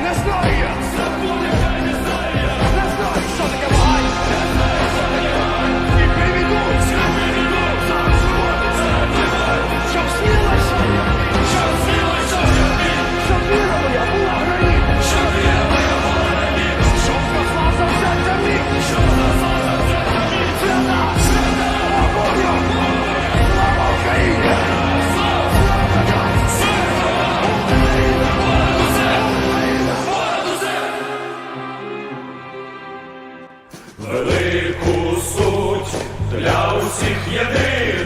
Не знає. для усіх єдиних.